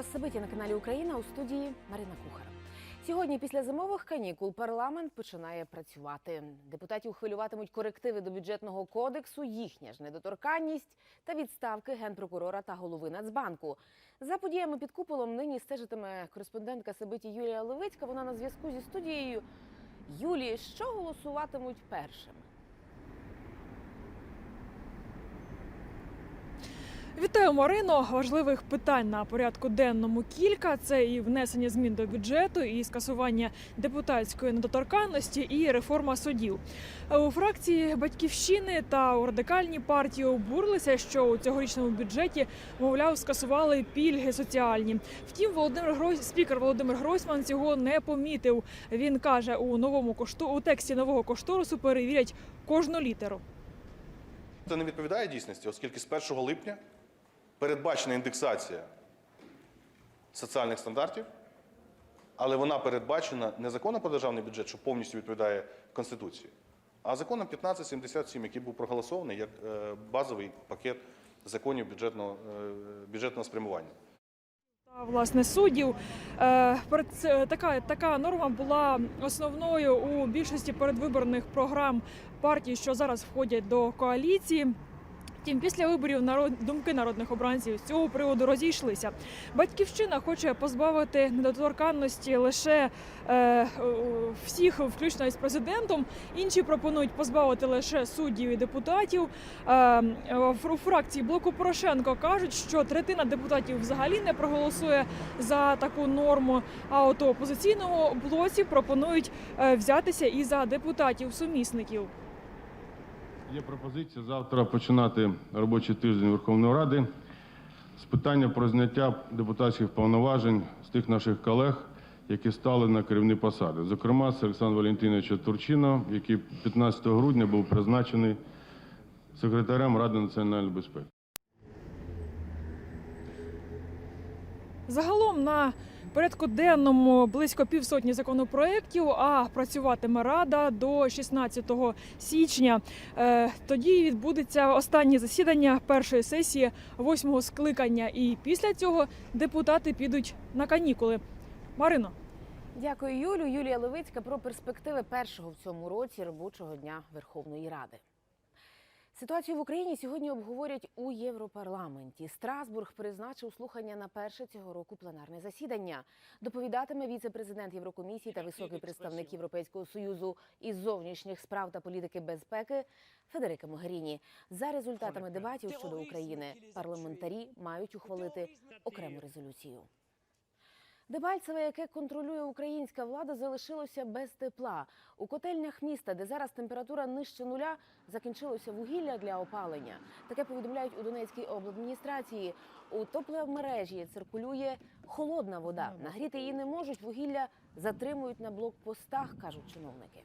Вас Сабиті на каналі Україна у студії Марина Кухар. Сьогодні, після зимових канікул, парламент починає працювати. Депутатів хвилюватимуть корективи до бюджетного кодексу, їхня ж недоторканність та відставки генпрокурора та голови Нацбанку. За подіями під куполом нині стежитиме кореспондентка Сабиті Юлія Левицька. Вона на зв'язку зі студією. Юлії, що голосуватимуть першими? Вітаю, Марино. Важливих питань на порядку денному кілька. Це і внесення змін до бюджету, і скасування депутатської недоторканності, і реформа судів. У фракції батьківщини та у радикальній партії обурилися, що у цьогорічному бюджеті, мовляв, скасували пільги соціальні. Втім, Володимир Гройс, спікер Володимир Гройсман цього не помітив. Він каже, у новому кошту у тексті нового кошторису перевірять кожну літеру. Це не відповідає дійсності, оскільки з 1 липня передбачена індексація соціальних стандартів, але вона передбачена не законом про державний бюджет, що повністю відповідає Конституції, а законом 1577, який був проголосований як е, базовий пакет законів бюджетного, е, бюджетного спрямування. Власне суддів. Е, така, така норма була основною у більшості передвиборних програм партій, що зараз входять до коаліції. Втім, після виборів народ думки народних обранців з цього приводу розійшлися. Батьківщина хоче позбавити недоторканності лише е, всіх, включно із президентом. Інші пропонують позбавити лише суддів і депутатів. Е, у фракції блоку Порошенко кажуть, що третина депутатів взагалі не проголосує за таку норму. А от у опозиційному блоці пропонують е, взятися і за депутатів-сумісників. Є пропозиція завтра починати робочий тиждень Верховної Ради з питання про зняття депутатських повноважень з тих наших колег, які стали на керівні посади. Зокрема, з Олександра Валентиновича Турчина, який 15 грудня був призначений секретарем Ради національної безпеки. Загалом на порядку денному близько півсотні законопроєктів, а працюватиме рада до 16 січня. Е, Тоді відбудеться останнє засідання першої сесії восьмого скликання. І після цього депутати підуть на канікули. Марино. Дякую, Юлю. Юлія Левицька про перспективи першого в цьому році робочого дня Верховної Ради. Ситуацію в Україні сьогодні обговорять у Європарламенті. Страсбург призначив слухання на перше цього року пленарне засідання. Доповідатиме віце-президент Єврокомісії та високий представник Європейського союзу із зовнішніх справ та політики безпеки Федерика Могеріні. За результатами дебатів щодо України парламентарі мають ухвалити окрему резолюцію. Дебальцеве, яке контролює українська влада, залишилося без тепла. У котельнях міста, де зараз температура нижче нуля, закінчилося вугілля для опалення. Таке повідомляють у Донецькій обладміністрації. У тепломережі циркулює холодна вода. Нагріти її не можуть. Вугілля затримують на блокпостах, кажуть чиновники.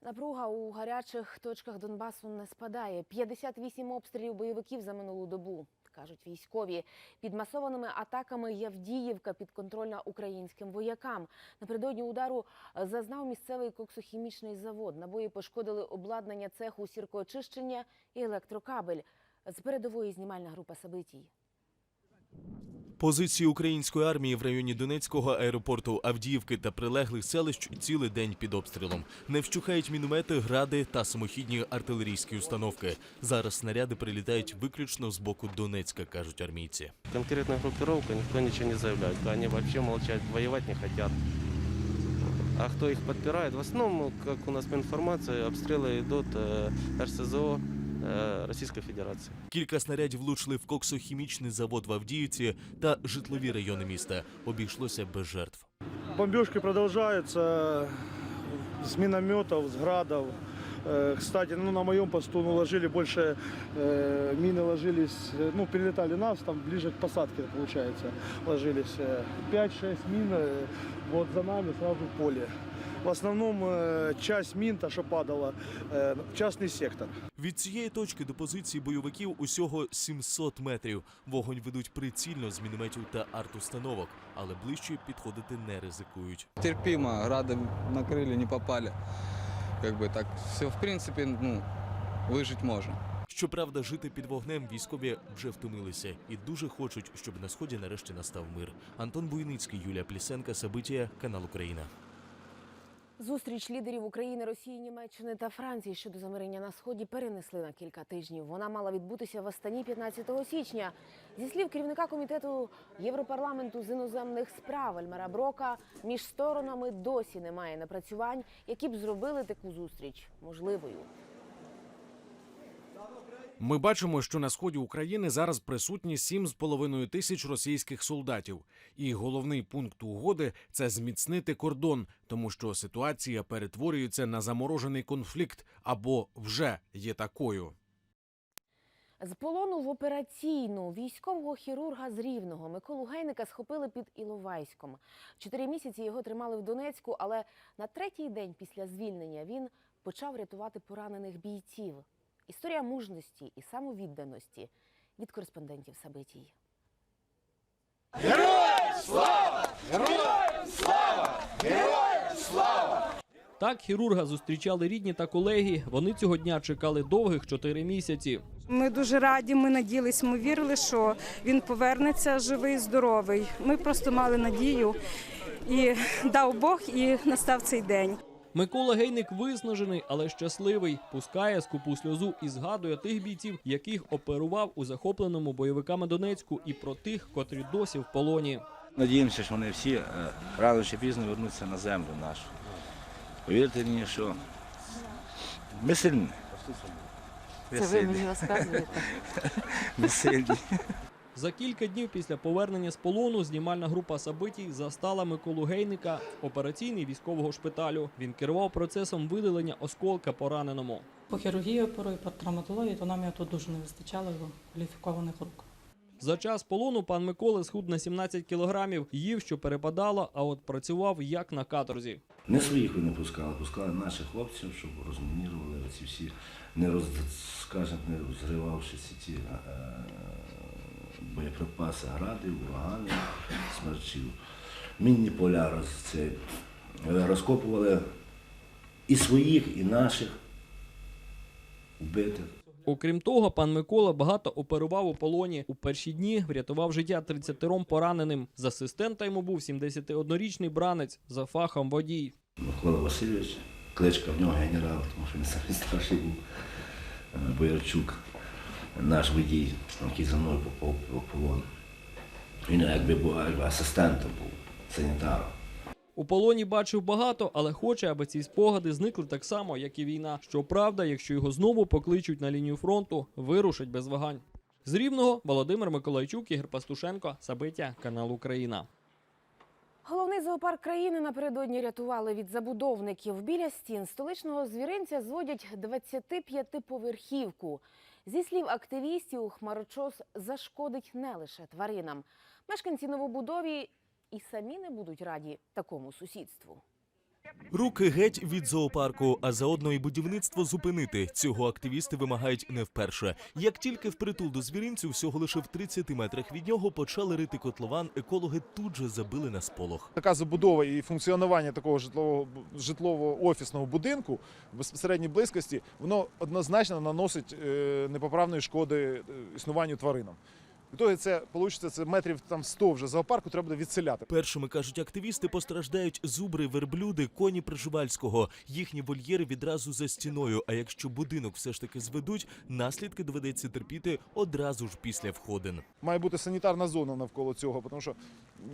Напруга у гарячих точках Донбасу не спадає. 58 обстрілів бойовиків за минулу добу, кажуть військові. Під масованими атаками Явдіївка підконтрольна українським воякам. Напередодні удару е, зазнав місцевий коксохімічний завод. Набої пошкодили обладнання цеху сіркоочищення і електрокабель. З передової знімальна група Сабитій. Позиції української армії в районі Донецького аеропорту Авдіївки та прилеглих селищ цілий день під обстрілом. Не вщухають міномети, гради та самохідні артилерійські установки. Зараз снаряди прилітають виключно з боку Донецька, кажуть армійці. Конкретная группировка, никто ничего не заявляет. Они вообще молчат, воевать не хотят. А кто их подпирает? В основном, как у нас по информации, обстрелы идут э, РСЗО э, Российской Федерации. Кілька снарядів влучили в коксохімічний завод в Авдіївці та житлові райони міста. Обійшлося без жертв. Бомбежки продолжаются с минометов, с градов. Э, Кстати, ну, на моем посту ну, ложили больше, э, мины ложились, э, ну, перелетали нас, там ближе к посадке, получается, ложились. э, 5-6 мин, э, вот за нами сразу поле. В основном э, часть мин, та, что падала, э, в частный сектор. Від цієї точки до позиції бойовиків усього 700 метрів. Вогонь ведуть прицільно з мінометів та артустановок, але ближче підходити не ризикують. терпимо, грады накрыли, не попали. Как бы так, все в принципе, ну, выжить можно. Щоправда, жити під вогнем військові вже втомилися і дуже хочуть, щоб на сході нарешті настав мир. Антон Буйницький, Юлія Плісенка, Сабитія, канал Україна. Зустріч лідерів України, Росії, Німеччини та Франції щодо замирення на сході перенесли на кілька тижнів. Вона мала відбутися в Астані 15 січня. Зі слів керівника комітету Європарламенту з іноземних справ Альмара Брока, між сторонами досі немає напрацювань, які б зробили таку зустріч можливою. Ми бачимо, що на сході України зараз присутні 7,5 тисяч російських солдатів. І головний пункт угоди це зміцнити кордон, тому що ситуація перетворюється на заморожений конфлікт або вже є такою. З полону в операційну військового хірурга з Рівного Миколу Гейника схопили під Іловайськом. Чотири місяці його тримали в Донецьку, але на третій день після звільнення він почав рятувати поранених бійців. Історія мужності і самовідданості від кореспондентів Сабитій. Так хірурга зустрічали рідні та колеги. Вони цього дня чекали довгих чотири місяці. Ми дуже раді. Ми надіялись, ми вірили, що він повернеться живий, здоровий. Ми просто мали надію і дав Бог, і настав цей день. Микола Гейник виснажений, але щасливий. Пускає скупу сльозу і згадує тих бійців, яких оперував у захопленому бойовиками Донецьку, і про тих, котрі досі в полоні. Надіємося, що вони всі е, рано чи пізно вернуться на землю нашу. Повірте мені, що ми сильні. Ми сильні. Ми сильні. За кілька днів після повернення з полону знімальна група Сабитій застала Миколу Гейника в операційній військового шпиталю. Він керував процесом видалення осколка пораненому. По хірургії оперую, по травматології, то нам тут дуже не вистачало його кваліфікованих рук. За час полону пан Микола схуд на 17 кілограмів, їв, що перепадало, а от працював як на каторзі. Не своїх ви не пускали, пускали наших хлопців, щоб розмінірували ці всі, не роз, скажімо, не розривавши ці ті е, боєприпаси, гради, урагани, смерчів. Мінні поля роз, це, е, розкопували і своїх, і наших вбитих. Окрім того, пан Микола багато оперував у полоні. У перші дні врятував життя 30 пораненим. З асистента йому був 71-річний бранець за фахом водій. Микола Васильович, кличка в нього генерал, тому що він самий старший був е, Боярчук, наш водій, який за мною попав в полон. Він якби був асистентом був, санітаром. У полоні бачив багато, але хоче, аби ці спогади зникли так само, як і війна. Щоправда, якщо його знову покличуть на лінію фронту, вирушить без вагань. З Рівного Володимир Миколайчук, Ігор Пастушенко, Сабиття, канал Україна. Головний зоопарк країни напередодні рятували від забудовників. Біля стін столичного звіринця зводять 25-поверхівку. Зі слів активістів, хмарочос зашкодить не лише тваринам. Мешканці новобудові і самі не будуть раді такому сусідству. Руки геть від зоопарку, а заодно і будівництво зупинити. Цього активісти вимагають не вперше. Як тільки впритул до звіринцю, всього лише в 30 метрах від нього почали рити котлован, екологи тут же забили на сполох. Така забудова і функціонування такого житлового житлового офісного будинку в безпосередній близькості воно однозначно наносить е, непоправної шкоди е, існуванню тваринам. В це вийде, це метрів там 100 вже зоопарку треба буде відселяти. Першими кажуть активісти, постраждають зубри, верблюди, коні Приживальського. Їхні вольєри відразу за стіною. А якщо будинок все ж таки зведуть, наслідки доведеться терпіти одразу ж після входин. Має бути санітарна зона навколо цього, тому що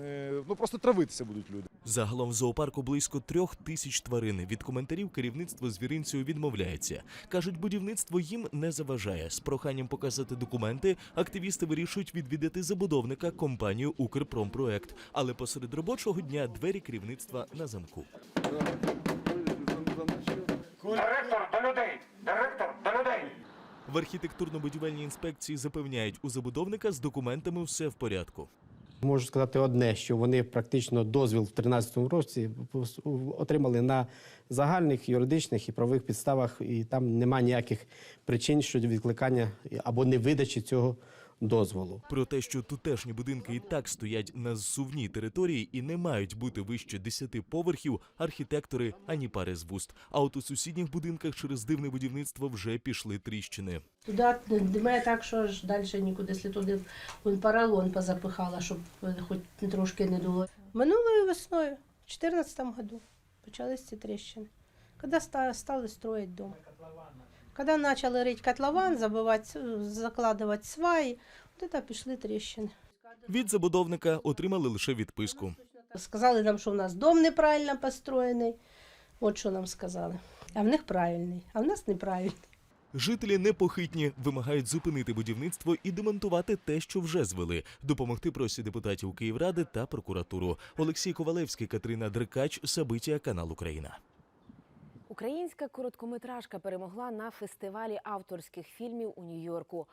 е, ну просто травитися будуть люди. Загалом в зоопарку близько трьох тисяч тварин. Від коментарів керівництво звіринцю відмовляється. кажуть, будівництво їм не заважає. З проханням показати документи активісти вирішують відвідати забудовника компанію Укрпромпроект. Але посеред робочого дня двері керівництва на замку. Директор до людей! Директор до людей! В архітектурно-будівельній інспекції запевняють, у забудовника з документами все в порядку. Можу сказати одне, що вони практично дозвіл в 2013 році отримали на загальних юридичних і правових підставах, і там немає ніяких причин щодо відкликання або невидачі цього дозволу. Про те, що тутешні будинки і так стоять на зсувній території і не мають бути вище 10 поверхів, архітектори ані пари з вуст. А от у сусідніх будинках через дивне будівництво вже пішли тріщини. Туди димає так, що аж далі нікуди, якщо туди вон поролон позапихала, щоб е, хоч трошки не дуло. Минулою весною, в 2014 году, почались ці тріщини. Коли ста- стали строїти дом. Коли почали рити котлован, забивати, е, закладувати сваї, от це пішли тріщини. Від забудовника отримали лише відписку. Сказали нам, що в нас дом неправильно построєний. От що нам сказали. А в них правильний, а в нас неправильний. Жителі непохитні вимагають зупинити будівництво і демонтувати те, що вже звели. Допомогти просять депутатів Київради та прокуратуру. Олексій Ковалевський, Катерина Дрикач, Сабиття, канал Україна. Українська короткометражка перемогла на фестивалі авторських фільмів у Нью-Йорку.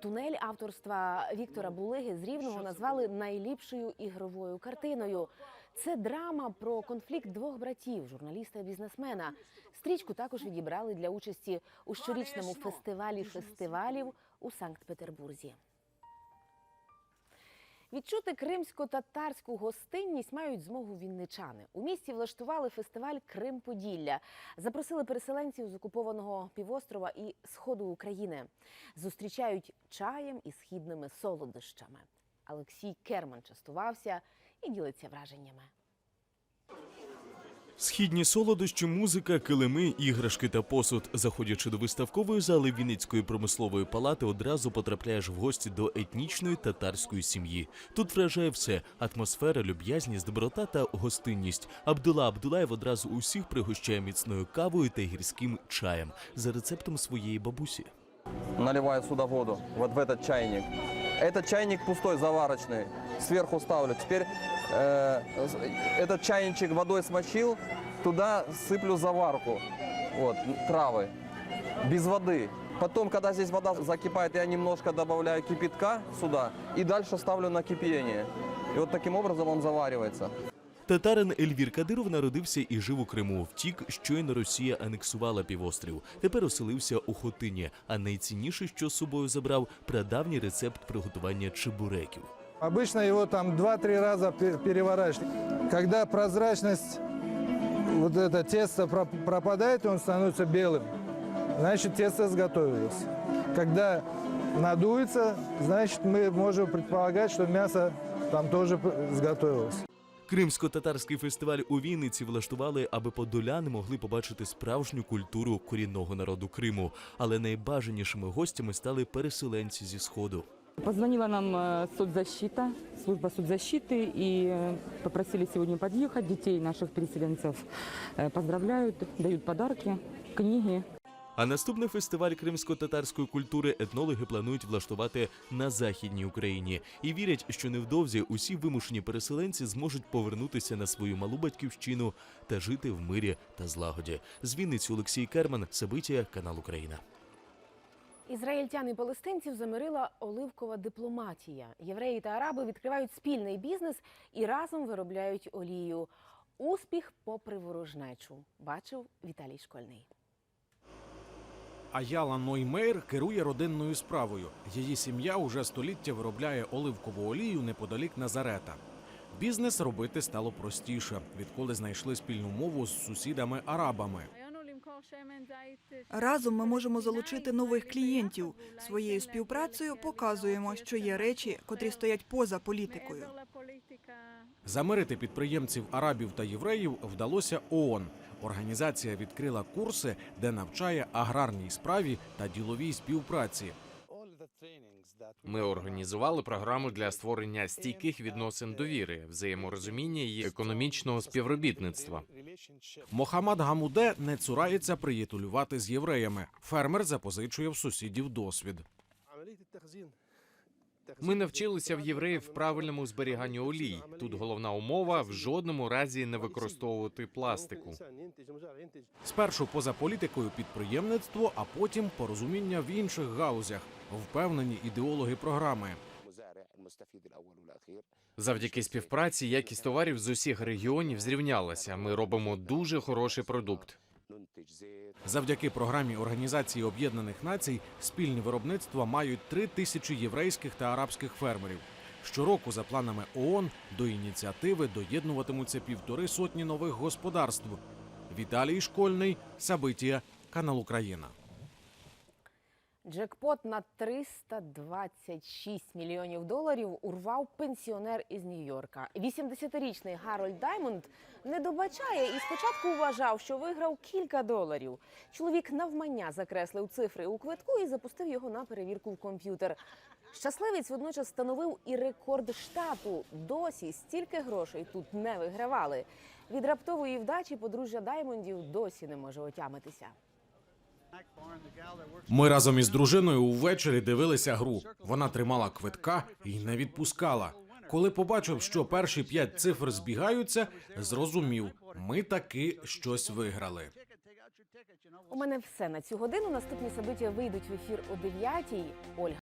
Тунель авторства Віктора Булиги з Рівного назвали найліпшою ігровою картиною. Це драма про конфлікт двох братів, журналіста і бізнесмена. Стрічку також відібрали для участі у щорічному фестивалі фестивалів у Санкт-Петербурзі. Відчути кримсько-татарську гостинність мають змогу вінничани. У місті влаштували фестиваль Крим Поділля. Запросили переселенців з окупованого півострова і сходу України. Зустрічають чаєм і східними солодощами. Олексій Керман частувався і ділиться враженнями. Східні солодощі, музика, килими, іграшки та посуд. Заходячи до виставкової зали Вінницької промислової палати, одразу потрапляєш в гості до етнічної татарської сім'ї. Тут вражає все: атмосфера, люб'язність, доброта та гостинність. Абдула Абдулаєв одразу усіх пригощає міцною кавою та гірським чаєм за рецептом своєї бабусі. наливаю сюда воду, в этот чайник. Этот чайник пустой, заварочный, сверху ставлю. Теперь э, с- этот чайничек водой смочил, туда сыплю заварку, вот, травы, без воды. Потом, когда здесь вода закипает, я немножко добавляю кипятка сюда и дальше ставлю на кипение. И вот таким образом он заваривается. Татарин Ельвір Кадиров народився і жив у Криму. Втік, щойно Росія анексувала півострів. Тепер оселився у Хотині. А найцінніше, що з собою забрав, прадавній рецепт приготування чебуреків. Обычно его там 2-3 раза пе- переворачивать. Когда прозрачность, вот это тесто про- пропадает, и он становится белым, значит тесто сготовилось. Когда надуется, значит мы можем предполагать, что мясо там тоже п- сготовилось. Кримсько-татарський фестиваль у Вінниці влаштували, аби подоляни могли побачити справжню культуру корінного народу Криму. Але найбажанішими гостями стали переселенці зі сходу. Позвонила нам э, соцзащита, служба соцзащиты, и э, попросили сегодня подъехать. Детей наших переселенцев э, поздравляют, дают подарки, книги. А наступний фестиваль кримсько-татарської культури етнологи планують влаштувати на західній Україні і вірять, що невдовзі усі вимушені переселенці зможуть повернутися на свою малу батьківщину та жити в мирі та злагоді. З Вінниці Олексій Керман, Сабитія, канал Україна. Ізраїльтян і палестинців замирила оливкова дипломатія. Євреї та араби відкривають спільний бізнес і разом виробляють олію. Успіх попри ворожнечу. Бачив Віталій Школьний. Аяла Ноймейр керує родинною справою. Її сім'я уже століття виробляє оливкову олію неподалік Назарета. Бізнес робити стало простіше, відколи знайшли спільну мову з сусідами-арабами. Разом ми можемо залучити нових клієнтів. Своєю співпрацею показуємо, що є речі, котрі стоять поза політикою. Замирити підприємців арабів та євреїв вдалося ООН. Організація відкрила курси, де навчає аграрній справі та діловій співпраці. Ми організували програму для створення стійких відносин довіри, взаєморозуміння і економічного співробітництва. Мохаммад Гамуде не цурається приятелювати з євреями. Фермер запозичує в сусідів досвід. Ми навчилися в євреїв правильному зберіганню олій. Тут головна умова в жодному разі не використовувати пластику. Спершу поза політикою підприємництво, а потім порозуміння в інших галузях, впевнені ідеологи програми. Завдяки співпраці якість товарів з усіх регіонів зрівнялася. Ми робимо дуже хороший продукт. Завдяки програмі Організації Об'єднаних Націй спільні виробництва мають три тисячі єврейських та арабських фермерів. Щороку, за планами ООН, до ініціативи доєднуватимуться півтори сотні нових господарств. Віталій Школьний, Сабитія, канал Україна. Джекпот на 326 мільйонів доларів урвав пенсіонер із Нью-Йорка. 80-річний Гарольд Даймонд не добачає і спочатку вважав, що виграв кілька доларів. Чоловік навмання закреслив цифри у квитку і запустив його на перевірку в комп'ютер. Щасливець водночас встановив і рекорд штату. Досі стільки грошей тут не вигравали. Від раптової вдачі подружжя Даймондів досі не може отямитися. Ми разом із дружиною увечері дивилися гру. Вона тримала квитка і не відпускала. Коли побачив, що перші п'ять цифр збігаються, зрозумів, ми таки щось виграли. У мене все на цю годину. Наступні собиття вийдуть в ефір о 9-й. Ольга